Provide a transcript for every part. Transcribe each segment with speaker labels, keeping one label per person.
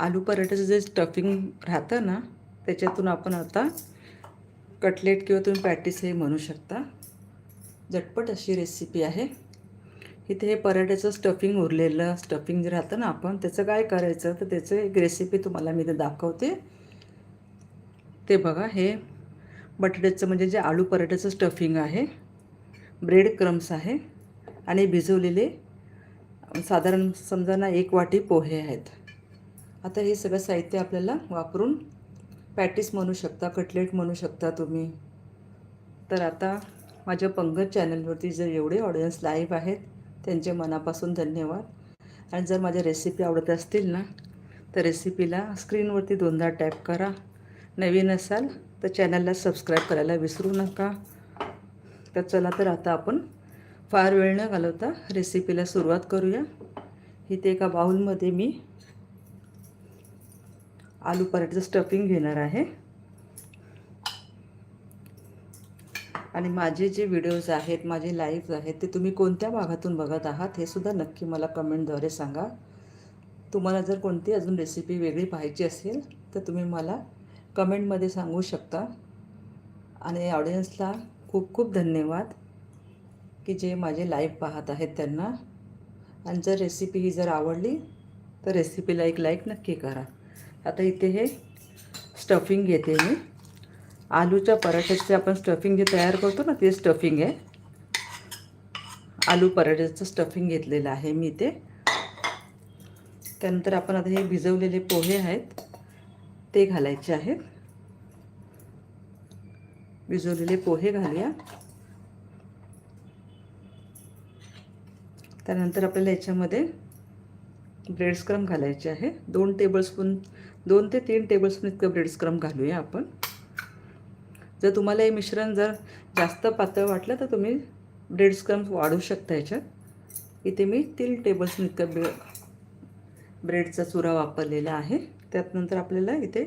Speaker 1: आलू पराठ्याचं जे स्टफिंग राहतं ना त्याच्यातून आपण आता कटलेट किंवा तुम्ही पॅटीस हे म्हणू शकता. झटपट अशी रेसिपी आहे. इथे हे पराठ्याचं स्टफिंग उरलेलं स्टफिंग जे राहतं ना आपण त्याचं काय करायचं? तर त्याचं एक रेसिपी तुम्हाला मी इथे दाखवते. ते बघा हे बटाट्याचं म्हणजे जे आलू पराठ्याचं स्टफिंग आहे ब्रेड क्रम्स आहे आणि भिजवलेले साधारण समजा ना एक वाटी पोहे आहेत. आता हे सगळं साहित्य आपल्याला वापरून पॅटीस म्हणू शकता कटलेट म्हणू शकता तुम्ही. तर आता माझ्या पंगत चॅनलवरती जर एवढे ऑडियन्स लाईव्ह आहेत त्यांचे मनापासून धन्यवाद. आणि जर माझ्या रेसिपी आवडत असतील ना तर रेसिपीला स्क्रीनवरती दोनदा टॅप करा. नवीन असाल तर चॅनलला सबस्क्राईब करायला विसरू नका. तर चला तर आता आपण फार वेळ न घालवता रेसिपीला सुरुवात करूया. इथे एका बाउलमध्ये मी आलू पराठ्याचं स्टफिंग घेणार आहे. आणि माझे जे व्हिडिओज आहेत माझे लाईव्ह आहेत ते तुम्ही कोणत्या भागातून बघत आहात हे सुद्धा नक्की मला कमेंटद्वारे सांगा. तुम्हाला जर कोणती अजून रेसिपी वेगळी पाहिजे असेल तर तुम्ही मला कमेंटमध्ये सांगू शकता. आणि ऑडियन्सला खूप खूप धन्यवाद की जे माझे लाईव्ह पाहत आहेत त्यांना. आणि जर रेसिपी ही जर आवडली तर रेसिपीला एक लाईक नक्की करा. आता इथे हे स्टफिंग घेते मी. आलूच्या पराठ्याचे आपण स्टफिंग जे तयार करतो ना ते स्टफिंग आहे. आलू पराठ्याचं स्टफिंग घेतलेलं आहे मी ते त्यानंतर आपण आता हे भिजवलेले पोहे आहेत ते घालायचे आहेत. भिजवलेले पोहे घालूया. त्यानंतर आपल्याला याच्यामध्ये ब्रेड स्क्रम घालायचे आहे. दोन टेबलस्पून दोन ते तीन टेबलस्पून इतकं ब्रेडस्क्रम घालूया आपण. जर तुम्हाला हे मिश्रण जर जास्त पातळ वाटलं तर तुम्ही ब्रेडस्क्रम वाढू वाढवू शकता याच्यात. इथे मी तीन टेबलस्पून इतकं ब्रे ब्रेडचा चुरा वापरलेला आहे. त्यात नंतर आपल्याला इथे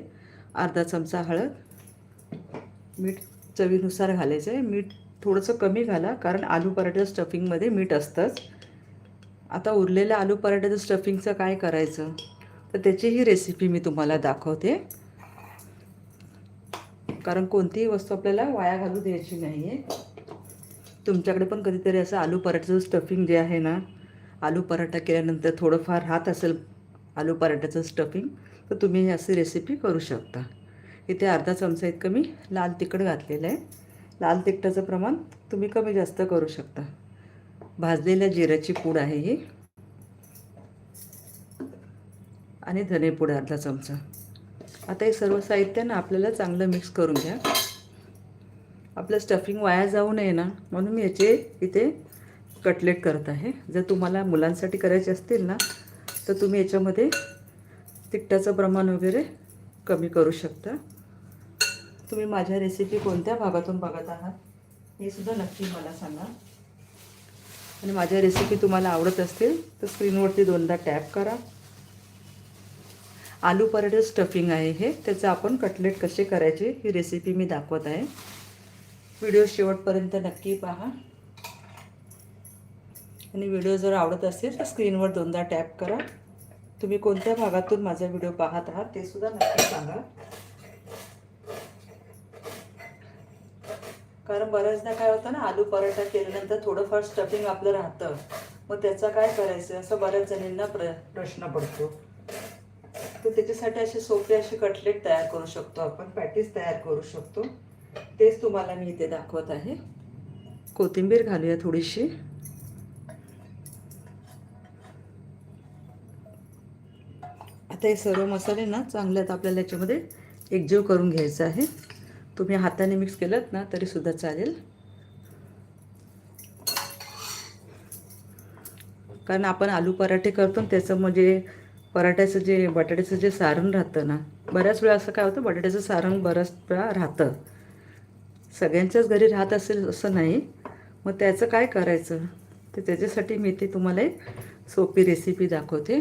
Speaker 1: अर्धा चमचा हळद मीठ चवीनुसार घालायचं आहे. मीठ थोडंसं कमी घाला कारण आलू पराठ्याच्या स्टफिंगमध्ये मीठ असतंच. आता उरलेल्या आलू पराठ्याचं स्टफिंगचं काय करायचं? तर त्याची ही रेसिपी मी तुम्हाला दाखवते. कारण कोणतीही वस्तू आपल्याला वाया घालू द्यायची नाही आहे तुमच्याकडे पण कधीतरी असं आलू पराठ्याचं स्टफिंग जे आहे ना आलू पराठा केल्यानंतर थोडंफार राहत असेल आलू पराठ्याचं स्टफिंग तर तुम्ही ही अशी रेसिपी करू शकता. इथे अर्धा चमचा इतकं मी लाल तिखट घातलेलं आहे. लाल तिखटाचं प्रमाण तुम्ही कमी जास्त करू शकता. भाजलेल्या जिऱ्याची पूड आहे ही. आणि धनेपूड अर्धा चमचा. आता हे सर्व साहित्य ना आपल्याला चांगलं मिक्स करून घ्या. आपलं स्टफिंग वाया जाऊ नये ना म्हणून मी याचे इथे कटलेट करत आहे. जर तुम्हाला मुलांसाठी करायचे असतील ना तर तुम्ही याच्यामध्ये तिखटाचं प्रमाण वगैरे कमी करू शकता. तुम्ही माझ्या रेसिपी कोणत्या भागातून बघत आहात हे सुद्धा नक्की मला सांगा. आणि माझ्या रेसिपी तुम्हाला आवडत असतील तर स्क्रीनवरती दोनदा टॅप करा. आलू पराठे स्टफिंग आहे हे. त्याचं आपण कटलेट कसे करायचे ही रेसिपी मी दाखवत आहे. व्हिडिओ शेवटपर्यंत नक्की पहा. आणि व्हिडिओ जर आवडत असेल तर स्क्रीनवर दोनदा टॅप करा. तुम्ही कोणत्या भागातून माझा व्हिडिओ पाहत आहात ते सुद्धा नक्की सांगा. कारण बऱ्याचदा काय होतं ना आलू पराठा केल्यानंतर थोडंफार स्टफिंग आपलं राहतं. मग त्याचं काय करायचं? असं बऱ्याच जणींना प्र प्रश्न पडतो. तर त्याच्यासाठी असे सोपे असे कटलेट तयार करू शकतो आपण पॅटीस तयार करू शकतो. तेच तुम्हाला मी इथे दाखवत आहे. कोथिंबीर घालूया थोडीशी. आता हे सर्व मसाले ना चांगल्यात आपल्याला याच्यामध्ये एकजीव करून घ्यायचं आहे. तुम्ही हाताने मिक्स केलं ना तरीसुद्धा चालेल. कारण आपण आलू पराठे करतो त्याचं म्हणजे पराठ्याचं जे बटाट्याचं जे सारण राहतं ना बऱ्याच वेळा असं काय होतं बटाट्याचं सारण बऱ्याच वेळा राहतं. सगळ्यांच्याच घरी राहत असेल असं नाही. मग त्याचं काय करायचं? तर त्याच्यासाठी मी ते तुम्हाला एक सोपी रेसिपी दाखवते.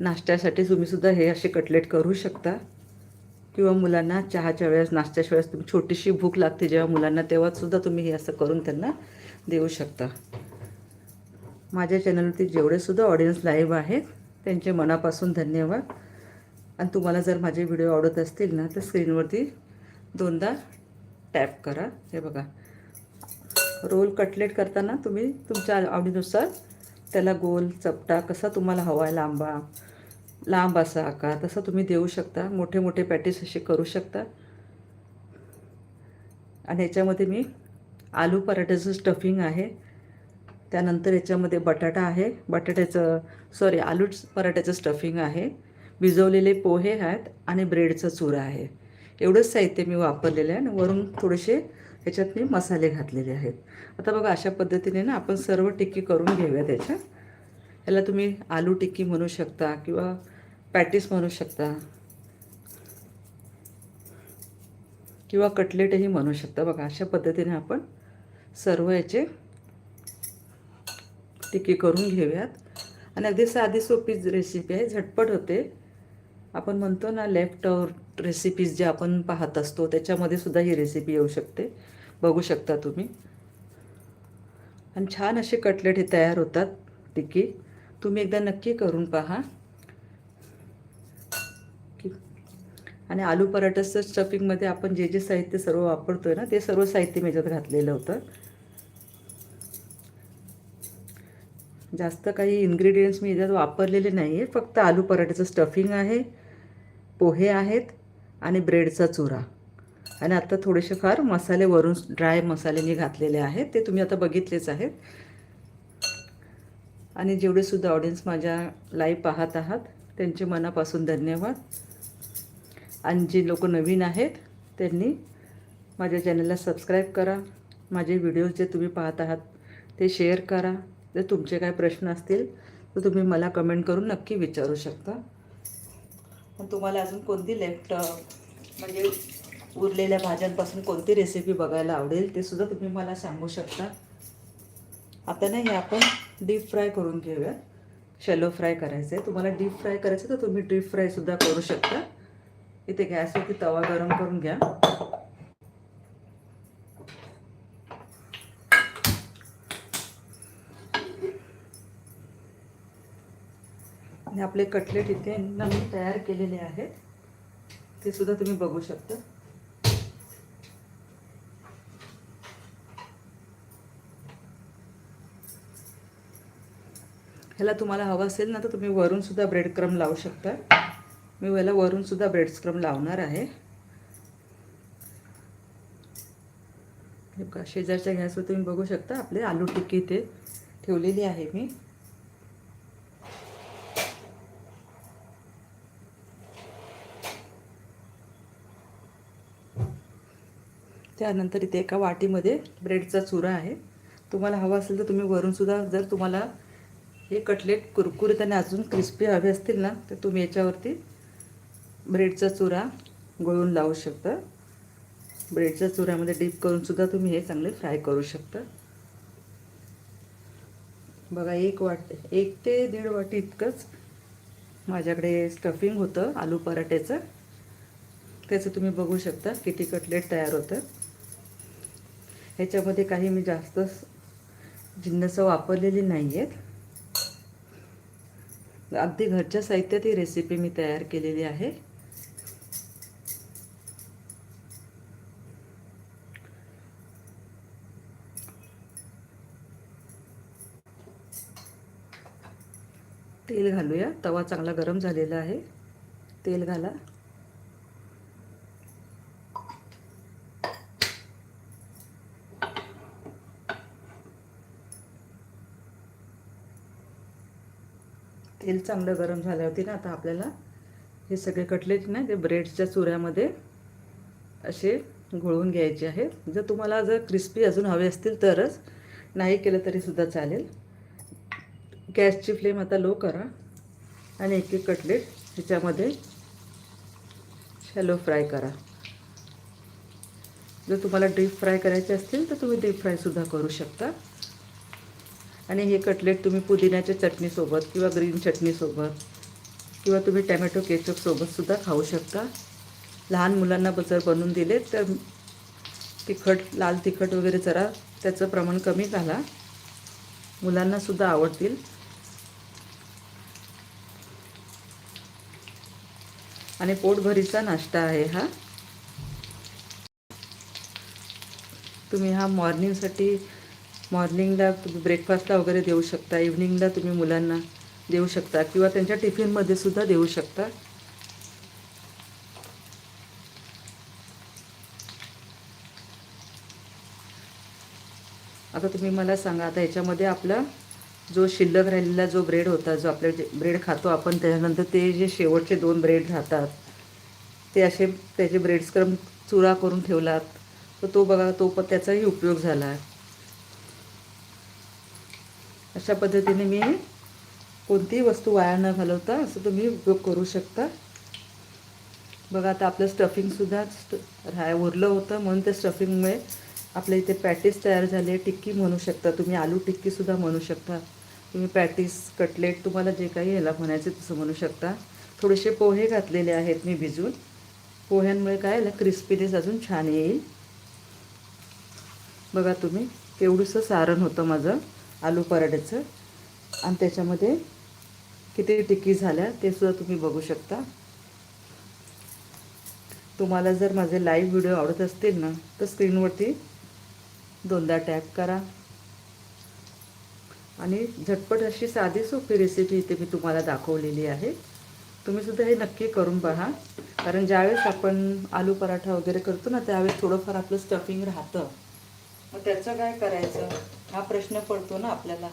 Speaker 1: नाश्त्यासाठी तुम्हीसुद्धा हे असे कटलेट करू शकता. किंवा मुलांना चहाच्या वेळेस नाश्त्याच्या वेळेस तुम्ही छोटीशी भूक लागते जेव्हा मुलांना तेव्हासुद्धा तुम्ही हे असं करून त्यांना देऊ शकता. माझ्या चॅनलवरती जेवढेसुद्धा ऑडियन्स लाईव्ह आहेत त्यांचे मनापासून धन्यवाद. आणि तुम्हाला जर माझे व्हिडिओ आवडत असतील ना तर स्क्रीनवरती दोनदा टॅप करा. हे बघा. रोल कटलेट करताना तुम्ही तुमच्या आवडीनुसार त्याला गोल चपटा कसा तुम्हाला हवा आहे लांबा लांब असा आकार तसा तुम्ही देऊ शकता. मोठे मोठे पॅटीस असे करू शकता. आणि याच्यामध्ये मी आलू पराठ्याचं स्टफिंग आहे. त्यानंतर याच्यामध्ये बटाटा आहे. बटाट्याचं सॉरी आलू पराठ्याचं स्टफिंग आहे. भिजवलेले पोहे आहेत आणि ब्रेडचा चुरा आहे. एवढंच साहित्य मी वापरलेलं आहे आणि वरून थोडेसे ह्याच्यात मी मसाले घातलेले आहेत. आता बघा अशा पद्धतीने ना आपण सर्व टिक्की करून घेऊया त्याच्या. याला तुम्ही आलू टिक्की म्हणू शकता किंवा पॅटीस म्हणू शकता किंवा कटलेटही म्हणू शकता. बघा अशा पद्धतीने आपण सर्व याचे टिक्की करून घेऊयात. आणि अगदी साधी सोपी रेसिपी आहे. झटपट होते. आपण म्हणतो ना लेफ्ट रेसिपीज जे आपण पाहत असतो त्याच्यामध्ये सुद्धा ही रेसिपी येऊ शकते. बघू शकता तुम्ही. आणि छान असे कटलेट हे तयार होतात टिक्की तुम्ही एकदा नक्की करून पहा. आणि आलू पराठाचं स्टफिंगमध्ये आपण जे जे साहित्य सर्व वापरतो आहे ना ते सर्व साहित्य मी याच्यात घातलेलं होतं. जास्त काही इन्ग्रेडियंट्स मी याच्यात वापरलेले नाही आहे फक्त आलू पराठ्याचं स्टफिंग आहे पोहे आहेत आणि ब्रेडचा चुरा. आणि आता थोडेसे फार मसाले वरून ड्राय मसाले मी घातलेले आहेत. ते तुम्ही आता बघितलेच आहेत. आणि जेवढे सुद्धा ऑडियन्स माझ्या लाईव्ह पाहत आहात त्यांचे मनापासून धन्यवाद. आणि जे लोक नवीन आहेत त्यांनी माझ्या चॅनलला सबस्क्राईब करा. माझे व्हिडिओज जे तुम्ही पाहत आहात ते शेअर करा. जर तुमचे काय प्रश्न असतील तर तुम्ही मला कमेंट करून नक्की विचारू शकता. पण तुम्हाला अजून कोणती लेफ्ट म्हणजे उरलेल्या भाज्यांपासून कोणती रेसिपी बघायला आवडेल ते सुद्धा तुम्ही मला सांगू शकता. आता नाही हे आपण डीप फ्राय करून घेऊया. शॅलो फ्राय करायचं आहे तुम्हाला डीप फ्राय करायचं तर तुम्ही डीप फ्रायसुद्धा करू शकता. इथे गॅसवरती तवा गरम करून घ्या. आणि आपले कटलेट इथे नवीन तयार केलेले आहेत. ते सुद्धा तुम्ही बघू शकता. ह्याला तुम्हाला हवं असेल ना तर तुम्ही वरून सुद्धा ब्रेड क्रम लावू शकता. मी ह्याला वरून सुद्धा ब्रेड क्रम लावणार आहे. शेजारच्या गॅसवर तुम्ही बघू शकता आपले आलू टिक्की इथे ठेवलेली आहे मी. त्यानंतर इथे एका वाटीमध्ये ब्रेडचा चुरा आहे. तुम्हाला हवा असेल तर तुम्ही वरूनसुद्धा जर तुम्हाला हे कटलेट कुरकुरीत आणि अजून क्रिस्पी हवे असतील ना तर तुम्ही याच्यावरती ब्रेडचा चुरा गळून लावू शकता. ब्रेडच्या चुऱ्यामध्ये डीप करूनसुद्धा तुम्ही हे चांगले फ्राय करू शकता. बघा एक वाट एक ते दीड वाटी इतकंच माझ्याकडे स्टफिंग होतं आलू पराठ्याचं त्याचं तुम्ही बघू शकता किती कटलेट तयार होतं. ह्याच्यामध्ये काही मी जास्त जिन्नसं वापरलेली नाही आहेत अगदी घरच्या साहित्यात ही रेसिपी मी तयार केलेली आहे. तेल घालूया. तवा चांगला गरम झालेला आहे. तेल घाला. तेल चांगलं गरम झाल्यावरती ना आता आपल्याला हे सगळे कटलेट ना ते ब्रेडच्या चुऱ्यामध्ये असे घोळून घ्यायचे आहेत. जर तुम्हाला जर क्रिस्पी अजून हवे असतील तरच नाही केलं तरीसुद्धा चालेल. गॅसची फ्लेम आता लो करा आणि एक एक कटलेट ह्याच्यामध्ये शॅलो फ्राय करा. जर तुम्हाला डीप फ्राय करायचे असतील तर तुम्ही डीप फ्रायसुद्धा करू शकता. आणि हे कटलेट तुम्ही पुदिन्याच्या चटणीसोबत किंवा ग्रीन चटणीसोबत किंवा तुम्ही टॅमॅटो केचपसोबतसुद्धा खाऊ शकता. लहान मुलांना जर बनवून दिले तर तिखट लाल तिखट वगैरे जरा त्याचं प्रमाण कमी घाला. मुलांनासुद्धा आवडतील. आणि पोटभरीचा नाश्ता आहे हा. तुम्ही हा मॉर्निंगसाठी मॉर्निंगला तुम्ही ब्रेकफास्टला वगैरे देऊ शकता इव्हनिंगला तुम्ही मुलांना देऊ शकता किंवा त्यांच्या टिफिनमध्ये सुद्धा देऊ शकता. आता तुम्ही मला सांगा आता याच्यामध्ये आपला जो शिल्लक राहिलेला जो ब्रेड होता जो आपल्या जे ब्रेड खातो आपण त्याच्यानंतर ते जे शेवटचे दोन ब्रेड राहतात ते असे त्याचे ब्रेड स्क्रम चुरा करून ठेवलात तर तो बघा तो पण त्याचाही उपयोग झाला. आहे अशा पद्धतीने मी कोणतीही वस्तू वाया न घालवता असं तुम्ही उपयोग करू शकता. बघा आता आपलं स्टफिंगसुद्धा राय उरलं होतं म्हणून त्या स्टफिंगमुळे आपल्या इथे पॅटीस तयार झाले. टिक्की म्हणू शकता तुम्ही आलू टिक्कीसुद्धा म्हणू शकता. तुम्ही पॅटीस कटलेट तुम्हाला जे काही ह्याला म्हणायचं तसं म्हणू शकता. थोडेसे पोहे घातलेले आहेत मी भिजून. पोह्यांमुळे काय याला क्रिस्पीनेस अजून छान येईल. बघा तुम्ही केवढंसं सारण होतं माझं. आलू पराठ्याचं. आणि त्याच्यामध्ये किती टिक्की झाल्या ते सुद्धा तुम्ही बघू शकता. तुम्हाला जर माझे लाईव्ह व्हिडिओ आवडत असतील ना तर स्क्रीनवरती दोनदा टॅप करा. आणि झटपट अशी साधी सोपी रेसिपी इथे मी तुम्हाला दाखवलेली आहे. तुम्ही सुद्धा हे नक्की करून पहा कारण ज्यावेळेस आपण आलू पराठा वगैरे करतो ना त्यावेळेस थोडंफार आपलं स्टफिंग राहतं. मग त्याचं काय करायचं? हा प्रश्न पडतो ना आपल्याला.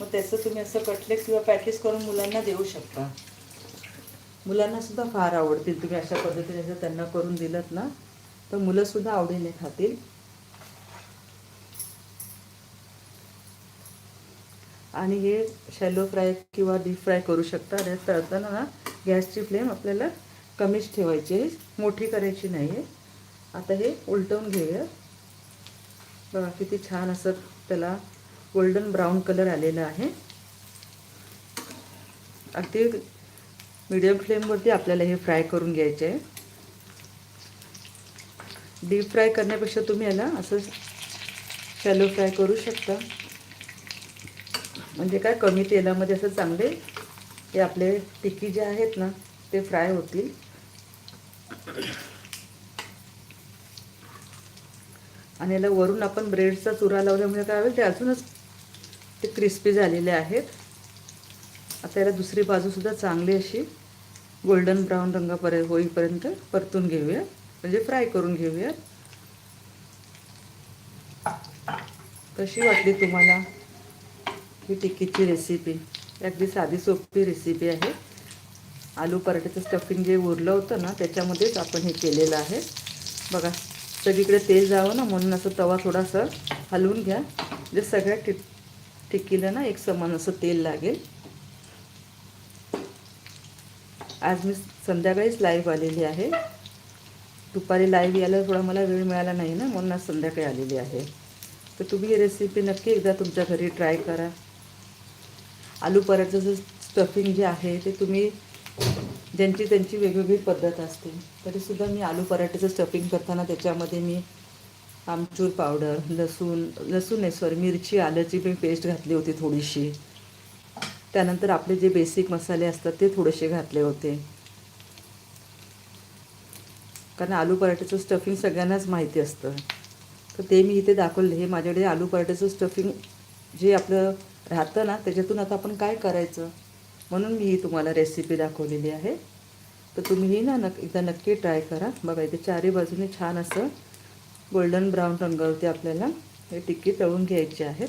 Speaker 1: मग त्याचं तुम्ही असं कटलेट किंवा पॅकेज करून मुलांना देऊ शकता. मुलांना सुद्धा फार आवडतील. तुम्ही अशा पद्धतीने जर त्यांना करून दिलं ना तर मुलंसुद्धा आवडीने खातील. आणि हे शॅलो फ्राय किंवा डीप फ्राय करू शकता. आणि तळताना ना गॅसची फ्लेम आपल्याला कमीच ठेवायची आहे. मोठी करायची नाही आहे आता हे उलटवून घेऊया. बघा किती छान असं त्याला गोल्डन ब्राऊन कलर आलेला आहे. अगदी मीडियम फ्लेमवरती आपल्याला हे फ्राय करून घ्यायचे. आहे डीप फ्राय करण्यापेक्षा तुम्ही याला असं शॅलो फ्राय करू शकता. म्हणजे काय? कमी तेलामध्ये असं चांगले हे आपले टिक्की जे आहेत ना ते फ्राय होतील. आणि याला वरून आपण ब्रेडचा चुरा लावल्यामुळे काय होईल ते अजूनच ते क्रिस्पी झालेले आहेत. आता याला दुसरी बाजूसुद्धा चांगली अशी गोल्डन ब्राऊन रंगापर्यंत होईपर्यंत परतून घेऊया. म्हणजे फ्राय करून घेऊया. कशी वाटली तुम्हाला ही टिकीची रेसिपी अगदी साधी सोपी रेसिपी आहे. आलू पराठ्याचं स्टफिंग जे उरलं होतं ना त्याच्यामध्येच आपण हे केलेलं आहे. बघा सगळीकडे तेल जावं ना म्हणून असं तवा थोडासा हलवून घ्या. म्हणजे सगळ्या टिक टिक्कीला ना एक समान असं तेल लागेल. आज मी संध्याकाळीच लाईव्ह आलेली आहे. दुपारी लाईव्ह यायला थोडा मला वेळ मिळाला नाही ना म्हणून आज संध्याकाळी आलेली आहे. तर तुम्ही ही रेसिपी नक्की एकदा तुमच्या घरी ट्राय करा. आलू पराठ्याचं स्टफिंग जे आहे ते तुम्ही ज्यांची त्यांची वेगवेगळी पद्धत असते. तरीसुद्धा मी आलू पराठ्याचं स्टफिंग करताना त्याच्यामध्ये मी आमचूर पावडर लसूण लसूण नाही सॉरी मिरची आल्याची मी पेस्ट घातली होती थोडीशी. त्यानंतर आपले जे बेसिक मसाले असतात ते थोडेसे घातले होते. कारण आलू पराठ्याचं स्टफिंग सगळ्यांनाच माहिती असतं. तर ते मी इथे दाखवले. हे माझ्याकडे आलू पराठ्याचं स्टफिंग जे आपलं राहतं ना त्याच्यातून आता आपण काय करायचं? म्हणून मी ही तुम्हाला रेसिपी दाखवलेली आहे. तर तुम्हीही ना नक एकदा नक्की ट्राय करा. बघा इथे चारही बाजूने छान असं गोल्डन ब्राऊन रंगावरती आपल्याला हे टिक्की तळून घ्यायची आहेत.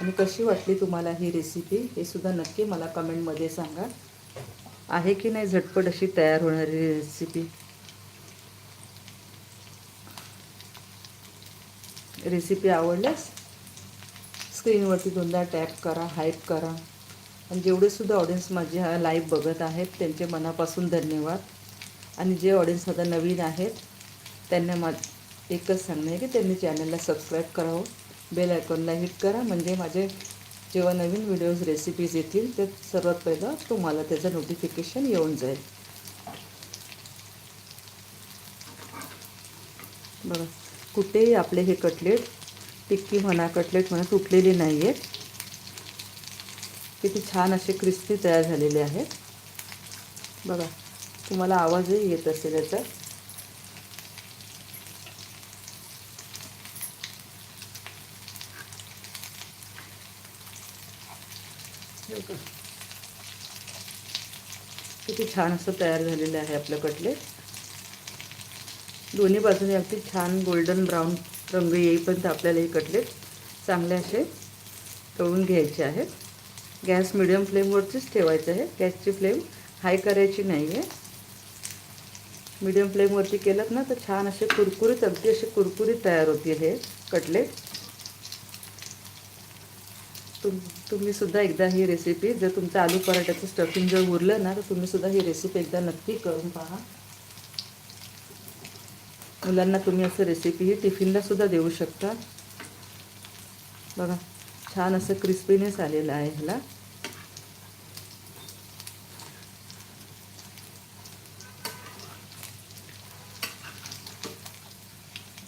Speaker 1: आणि कशी वाटली तुम्हाला ही रेसिपी हे सुद्धा नक्की मला कमेंटमध्ये सांगा. आहे की नाही झटपट अशी तयार होणारी रेसिपी रेसिपी आवडल्यास स्क्रीनवरती दोनदा टॅप करा हाईप करा. आणि जेवढेसुद्धा ऑडियन्स माझे हा लाईव्ह बघत आहेत त्यांचे मनापासून धन्यवाद. आणि जे ऑडियन्स आता नवीन आहेत त्यांना मा एकच सांगणं आहे की त्यांनी चॅनलला सबस्क्राईब करावं. बेल आयकॉनला हिट करा. म्हणजे माझे जेव्हा नवीन व्हिडिओज रेसिपीज येतील ते सर्वात पहिलं तुम्हाला त्याचं नोटिफिकेशन येऊन जाईल. बघा कुठेही आपले हे कटलेट टिक्की म्हणा कटलेट म्हणा तुटलेली नाही आहेत किती छान असे क्रिस्पी तयार झालेले आहेत बघा तुम्हाला आवाजही येत असेल याचा. किती छान असं तयार झालेलं आहे आपलं कटलेट. दोन्ही बाजूने अगदी छान गोल्डन ब्राऊन रंग येईपर्यंत आपल्याला हे कटलेट चांगले असे तळून घ्यायचे आहेत. गॅस मिडियम फ्लेमवरतीच ठेवायचं आहे. गॅसची फ्लेम हाय करायची नाही आहे मिडियम फ्लेमवरती केलं ना तर छान असे कुरकुरीत अगदी असे कुरकुरीत तयार होतील हे कटलेट. तुम तुम्ही सुद्धा एकदा ही रेसिपी जर तुमचं आलू पराठ्याचं स्टफिंग जर उरलं ना तर तुम्ही सुद्धा ही रेसिपी एकदा नक्की करून पहा. मुलांना तुम्ही असं रेसिपी ही टिफिनलासुद्धा देऊ शकता. बघा छान असं क्रिस्पीनेस आलेलं आहे ह्याला.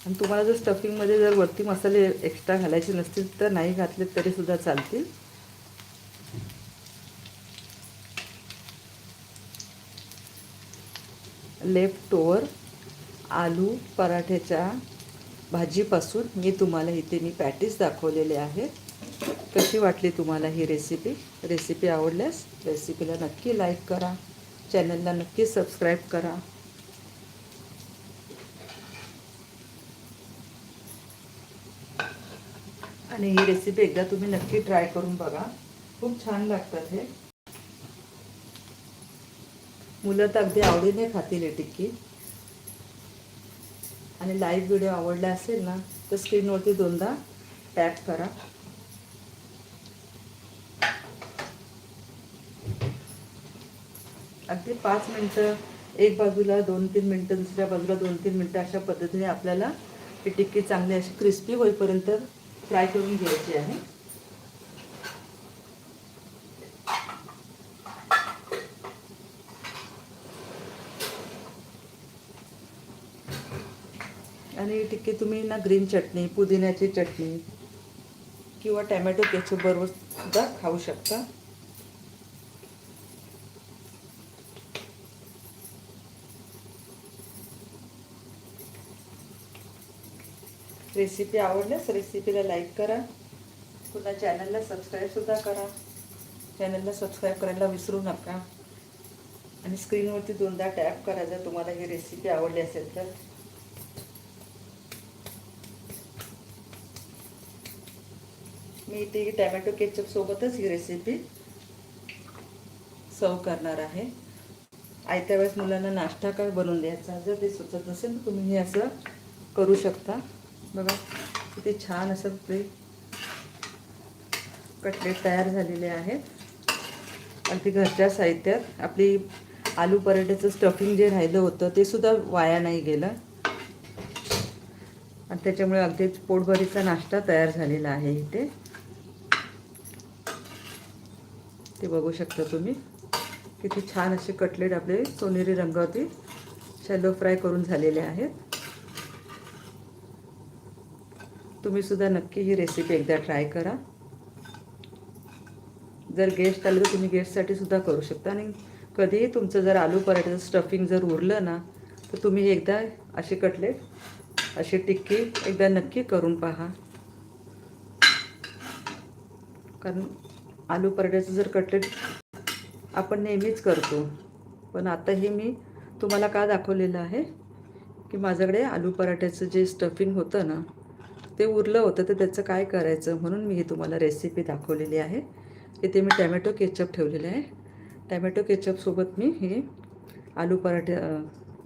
Speaker 1: आणि तुम्हाला जर स्टफिंगमध्ये जर वरती मसाले एक्स्ट्रा घालायचे नसतील तर नाही घातले तरीसुद्धा चालतील. लेफ्ट ओवर आलू पराठ्याच्या भाजीपासून मी तुम्हाला इथे मी पॅटीस दाखवलेले आहेत. कशी वाटली तुम्हाला ही रेसिपी रेसिपी आवडल्यास रेसिपीला नक्की लाईक करा. चॅनलला नक्की सबस्क्राईब करा. आणि ही रेसिपी एकदा तुम्ही नक्की ट्राय करून बघा. खूप छान लागतात हे. मुलं तर अगदी आवडीने खातील हे टिक्की. आणि लाईव्ह व्हिडिओ आवडला असेल ना तर स्क्रीनवरती दोनदा टॅप करा. अगदी पाच मिनटं एक बाजूला दोन तीन मिनटं दुसऱ्या बाजूला दोन तीन मिनटं अशा पद्धतीने आपल्याला ही टिक्की चांगली अशी क्रिस्पी होईपर्यंत फ्राय करून घ्यायची आहे. आणि टिक्की तुम्ही ना ग्रीन चटणी पुदिन्याची चटणी किंवा टॅमॅटो केचपबरोबर सुद्धा खाऊ शकता. रेसिपी आवडल्यास रेसिपीला लाईक करा. पुन्हा चॅनलला सबस्क्राईबसुद्धा करा. चॅनलला सबस्क्राईब करायला विसरू नका. आणि स्क्रीनवरती दोनदा टॅप करा जर तुम्हाला ही रेसिपी आवडली असेल तर. मी इथे टॅमॅटो केचप सोबतच ही रेसिपी सर्व करणार आहे. आयत्या वेळेस मुलांना नाश्ता काय बनवून द्यायचा जर ते सुचत नसेल तर तुम्ही हे असं करू शकता. बघा किती छान असं ते कटलेट तयार झालेले आहेत. अगदी घरच्या साहित्यात आपली आलू पराठ्याचं स्टफिंग जे राहिलं होतं ते सुद्धा वाया नाही गेलं. आणि त्याच्यामुळे अगदी पोटभरीचा नाश्ता तयार झालेला आहे इथे. ते बघू शकता तुम्ही. किती छान असे कटलेट आपले सोनेरी रंगावरती शॅलो फ्राय करून झालेले आहेत. तुम्ही सुद्धा नक्की ही रेसिपी एकदा ट्राय करा. जर गेस्ट आले तर तुम्ही गेस्टसाठी सुद्धा करू शकता. आणि कधीही तुमचं जर आलू पराठ्याचं स्टफिंग जर उरलं ना तर तुम्ही एकदा असे कटलेट अशी टिक्की एकदा नक्की करून पहा. कारण आलू पराठ्याचं जर कटलेट आपण नेहमीच करतो. पण आता हे मी तुम्हाला का दाखवलेलं आहे? की माझ्याकडे आलू पराठ्याचं जे स्टफिंग होतं ना ते उरलं होतं तर त्याचं काय करायचं? म्हणून मी ही तुम्हाला रेसिपी दाखवलेली आहे. इथे मी टॅमॅटो केचप ठेवलेलं आहे. टॅमॅटो केचपसोबत मी हे आलू पराठे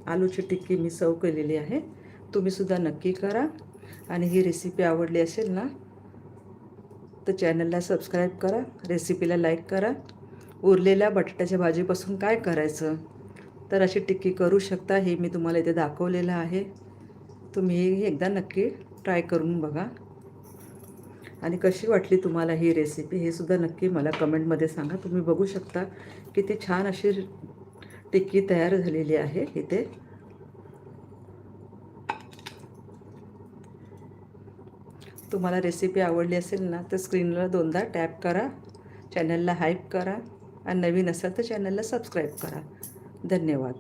Speaker 1: आलूची टिक्की मी सर्व केलेली आहे. तुम्हीसुद्धा नक्की करा. आणि ही रेसिपी आवडली असेल ना तर चॅनलला सबस्क्राईब करा रेसिपीला लाईक करा. उरलेल्या बटाट्याच्या भाजीपासून काय करायचं? तर अशी टिक्की करू शकता हे मी तुम्हाला इथे दाखवलेलं आहे. तुम्ही एकदा नक्की ट्राय करून बघा. आणि कशी वाटली तुम्हाला ही रेसिपी हे सुद्धा नक्की मला कमेंटमध्ये सांगा. तुम्ही बघू शकता किती छान अशी टिक्की तयार झालेली आहे इथे. तुम्हाला रेसिपी आवडली असेल ना तर स्क्रीनला दोनदा टॅप करा चॅनलला हाईप करा आणि नवीन असाल तर चॅनलला सबस्क्राईब करा. धन्यवाद.